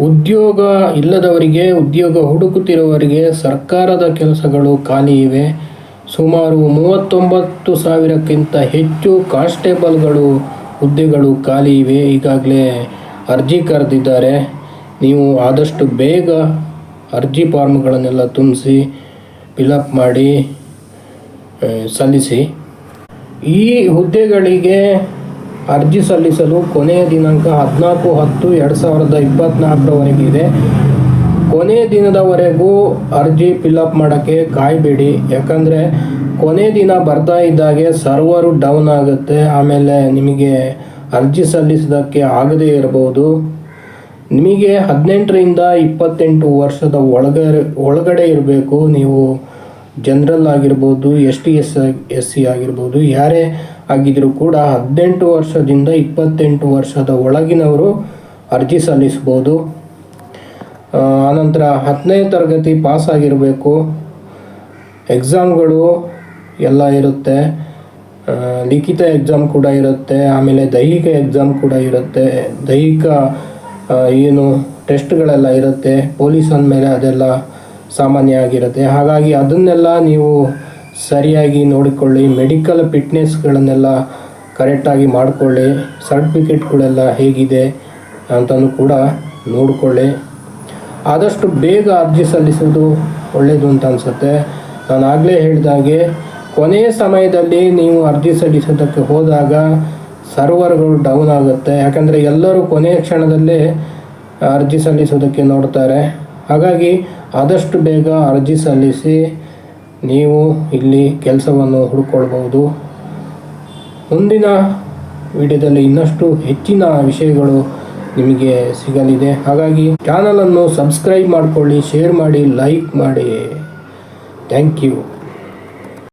ಉದ್ಯೋಗ ಇಲ್ಲದವರಿಗೆ, ಉದ್ಯೋಗ ಹುಡುಕುತ್ತಿರುವವರಿಗೆ ಸರ್ಕಾರದ ಕೆಲಸಗಳು ಖಾಲಿ ಇವೆ. ಸುಮಾರು ಮೂವತ್ತೊಂಬತ್ತು ಸಾವಿರಕ್ಕಿಂತ ಹೆಚ್ಚು ಕಾನ್ಸ್ಟೇಬಲ್ಗಳು, ಹುದ್ದೆಗಳು ಖಾಲಿ ಇವೆ. ಈಗಾಗಲೇ ಅರ್ಜಿ ಕರೆದಿದ್ದಾರೆ. ನೀವು ಆದಷ್ಟು ಬೇಗ ಅರ್ಜಿ ಫಾರ್ಮ್ಗಳನ್ನೆಲ್ಲ ತುಂಬಿಸಿ ಫಿಲಪ್ ಮಾಡಿ ಸಲ್ಲಿಸಿ. ಈ ಹುದ್ದೆಗಳಿಗೆ ಅರ್ಜಿ ಸಲ್ಲಿಸಲು ಕೊನೆಯ ದಿನಾಂಕ ಹದಿನಾಲ್ಕು ಹತ್ತು ಎರಡು ಸಾವಿರದ ಇಪ್ಪತ್ತ್ನಾಲ್ಕರವರೆಗೆ ಇದೆ. ಕೊನೆಯ ದಿನದವರೆಗೂ ಅರ್ಜಿ ಫಿಲಪ್ ಮಾಡೋಕ್ಕೆ ಕಾಯಬೇಡಿ. ಯಾಕಂದರೆ ಕೊನೆ ದಿನ ಬರ್ತಾ ಇದ್ದಾಗೆ ಸರ್ವರು ಡೌನ್ ಆಗುತ್ತೆ. ಆಮೇಲೆ ನಿಮಗೆ ಅರ್ಜಿ ಸಲ್ಲಿಸೋದಕ್ಕೆ ಆಗದೇ ಇರಬಹುದು ನಿಮಗೆ ಹದಿನೆಂಟರಿಂದ ಇಪ್ಪತ್ತೆಂಟು ವರ್ಷದ ಒಳಗಡೆ ಒಳಗಡೆ ಇರಬೇಕು. ನೀವು ಜನರಲ್ ಆಗಿರ್ಬೋದು, S T S S C ಆಗಿರ್ಬೋದು, ಯಾರೇ ಆಗಿದ್ದರೂ ಕೂಡ ಹದಿನೆಂಟು ವರ್ಷದಿಂದ ಇಪ್ಪತ್ತೆಂಟು ವರ್ಷದ ಒಳಗಿನವರು ಅರ್ಜಿ ಸಲ್ಲಿಸ್ಬೋದು. ಆನಂತರ ಹತ್ತನೇ ತರಗತಿ ಪಾಸ್ ಆಗಿರಬೇಕು ಎಕ್ಸಾಮ್ಗಳು ಎಲ್ಲ ಇರುತ್ತೆ. ಲಿಖಿತ ಎಕ್ಸಾಮ್ ಕೂಡ ಇರುತ್ತೆ, ಆಮೇಲೆ ದೈಹಿಕ ಎಕ್ಸಾಮ್ ಕೂಡ ಇರುತ್ತೆ. ದೈಹಿಕ ಏನು ಟೆಸ್ಟ್ಗಳೆಲ್ಲ ಇರುತ್ತೆ. ಪೊಲೀಸ್ ಅಂದಮೇಲೆ ಅದೆಲ್ಲ ಸಾಮಾನ್ಯ ಆಗಿರುತ್ತೆ ಹಾಗಾಗಿ ಅದನ್ನೆಲ್ಲ ನೀವು ಸರಿಯಾಗಿ ನೋಡಿಕೊಳ್ಳಿ. ಮೆಡಿಕಲ್ ಫಿಟ್ನೆಸ್ಗಳನ್ನೆಲ್ಲ ಕರೆಕ್ಟಾಗಿ ಮಾಡಿಕೊಳ್ಳಿ. ಸರ್ಟಿಫಿಕೇಟ್ಗಳೆಲ್ಲ ಹೇಗಿದೆ ಅಂತಲೂ ಕೂಡ ನೋಡಿಕೊಳ್ಳಿ. ಆದಷ್ಟು ಬೇಗ ಅರ್ಜಿ ಸಲ್ಲಿಸೋದು ಒಳ್ಳೆಯದು ಅಂತ ಅನಿಸುತ್ತೆ. ನಾನು ಆಗಲೇ ಹೇಳಿದಾಗೆ ಕೊನೆಯ ಸಮಯದಲ್ಲಿ ನೀವು ಅರ್ಜಿ ಸಲ್ಲಿಸೋದಕ್ಕೆ ಹೋದಾಗ ಸರ್ವರ್ಗಳು ಡೌನ್ ಆಗುತ್ತೆ. ಯಾಕಂದರೆ ಎಲ್ಲರೂ ಕೊನೆಯ ಕ್ಷಣದಲ್ಲೇ ಅರ್ಜಿ ಸಲ್ಲಿಸೋದಕ್ಕೆ ನೋಡ್ತಾರೆ. ಹಾಗಾಗಿ ಆದಷ್ಟು ಬೇಗ ಅರ್ಜಿ ಸಲ್ಲಿಸಿ ನೀವು ಇಲ್ಲಿ ಕೆಲಸವನ್ನು ಹುಡುಕೊಳ್ಬೋದು ಮುಂದಿನ ವಿಡಿಯೋದಲ್ಲಿ ಇನ್ನಷ್ಟು ಹೆಚ್ಚಿನ ವಿಷಯಗಳು ನಿಮಗೆ ಸಿಗಲಿದೆ. ಹಾಗಾಗಿ ಚಾನಲನ್ನು ಸಬ್ಸ್ಕ್ರೈಬ್ ಮಾಡಿಕೊಳ್ಳಿ, ಶೇರ್ ಮಾಡಿ, ಲೈಕ್ ಮಾಡಿ. Thank you.